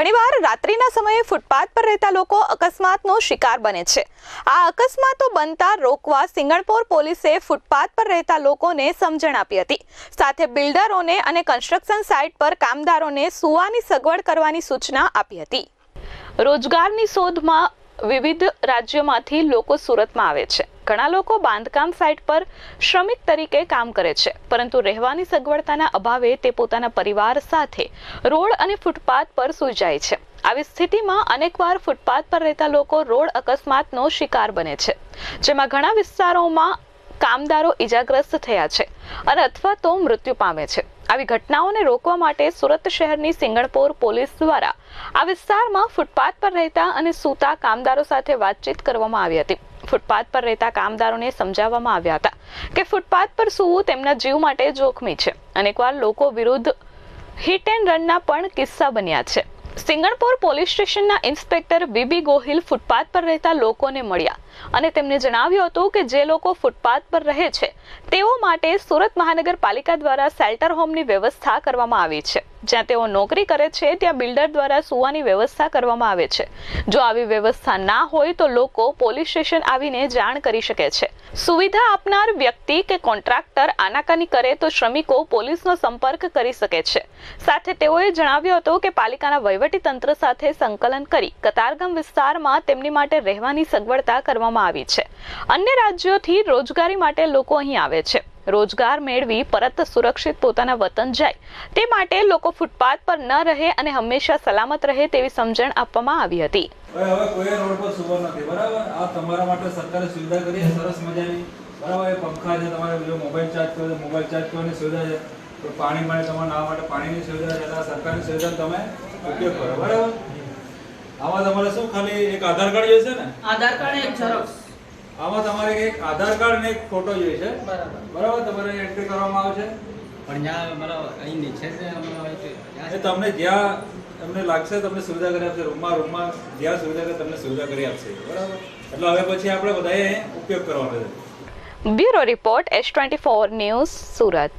ઘણીવાર રાત્રિના સમયે ફૂટપાથ પર રહેતા લોકો અકસ્માતનો શિકાર બને છે. આ અકસ્માતો બનતા રોકવા સિંગણપોર પોલીસે ફૂટપાથ પર રહેતા લોકોને સમજણ આપી હતી. સાથે બિલ્ડરોને અને કન્સ્ટ્રક્શન સાઇટ પર કામદારોને સુવાની સગવડ કરવાની સૂચના આપી હતી. રોજગારની શોધમાં વિવિધ રાજ્યોમાંથી લોકો સુરતમાં આવે છે. ઘણા લોકો બાંધકામ સાઇટ પર શ્રમિક તરીકે કામ કરે છે, પરંતુ રહેવાની સગવડતાના અભાવે તે પોતાના પરિવાર સાથે રોડ અને ફૂટપાથ પર સૂઈ જાય છે. આવી સ્થિતિમાં અનેકવાર ફૂટપાથ પર રહેતા લોકો રોડ અકસ્માતનો શિકાર બને છે, જેમાં ઘણા વિસ્તારોમાં કામદારો ઈજાગ્રસ્ત થયા છે અને અથવા તો મૃત્યુ પામે છે. આવી ઘટનાઓને રોકવા માટે સુરત શહેરની સિંગણપોર પોલીસ દ્વારા આ વિસ્તારમાં ફૂટપાથ પર રહેતા અને સૂતા કામદારો સાથે વાતચીત કરવામાં આવી હતી. ફૂટપાથ પર રહેતા કામદારોને સમજાવવામાં આવ્યા હતા કે ફૂટપાથ પર સૂવું તેમના જીવ માટે જોખમી છે. અનેકવાર લોકો વિરુદ્ધ હિટ એન્ડ રનના પણ કિસ્સા બન્યા છે. સિંગણપોર પોલીસ સ્ટેશનના ઇન્સ્પેક્ટર બીબી ગોહિલ ફૂટપાથ પર રહેતા લોકોને મળ્યા અને તેમને જણાવ્યું હતું કે જે લોકો ફૂટપાથ પર રહે છે, તેઓ માટે સુરત મહાનગરપાલિકા દ્વારા શેલ્ટર હોમની વ્યવસ્થા કરવામાં આવી છે. જ્યાં તેઓ નોકરી કરે છે, ત્યાં બિલ્ડર દ્વારા સુવાની વ્યવસ્થા કરવામાં આવે છે. જો આવી વ્યવસ્થા ના હોય તો લોકો પોલીસ સ્ટેશન આવીને જાણ કરી શકે છે. સુવિધા આપનાર વ્યક્તિ કે કોન્ટ્રાક્ટર આનાકાની કરે તો શ્રમિકો પોલીસનો સંપર્ક કરી શકે છે. સાથે તેઓએ જણાવ્યું હતું કે પાલિકાના વહીવટી તંત્ર સાથે સંકલન કરી કતારગામ વિસ્તારમાં તેમની માટે રહેવાની સગવડતા કરવામાં આવી છે. અન્ય રાજ્યોથી રોજગારી માટે લોકો અહીં આવે છે. રોજગાર મેળવી પરત સુરક્ષિત પોતાના વતન જાય. તે માટે લોકો ફૂટપાથ પર ન રહે અને હંમેશા સલામત રહે તેવી સમજણ આપવામાં આવી હતી. હવે કોઈ રોડ પર સુવો નથી. બરાબર? આ તમારા માટે સરકારે સુવિધા કરી સરસ મજાની. બરાબર? એ પંખા છે. તમારે જો મોબાઈલ ચાર્જ કરો મોબાઈલ ચાર્જ કરવાની સુવિધા છે. તો પાણી માટે તમારે નાવા માટે પાણીની સુવિધા છે. સરકારની સુવિધા તમે ઉપયોગ કરો. બરાબર? આમાં તમારે શું ખાલી એક આધાર કાર્ડ જોઈશે ને? આધાર કાર્ડ એક ઝેરોક્સ આમાં તમારે એક આધાર કાર્ડ ને એક ફોટો જોઈશે બરાબર. બરાબર? તમારે એન્ટ્રી કરવામાં આવશે પણ જ્યાં મતલબ અહીં નીચે છે. છે, તમને જ્યાં તમને લાગશે તમને સુવિધા કરી આપશે. રૂમમાં રૂમમાં જ્યાં સુવિધા કરે તમને સુવિધા કરી આપશે. બરાબર? એટલે હવે પછી આપણે બધાએ ઉપયોગ કરવાનો છે. Bureau report S twenty four news Surat.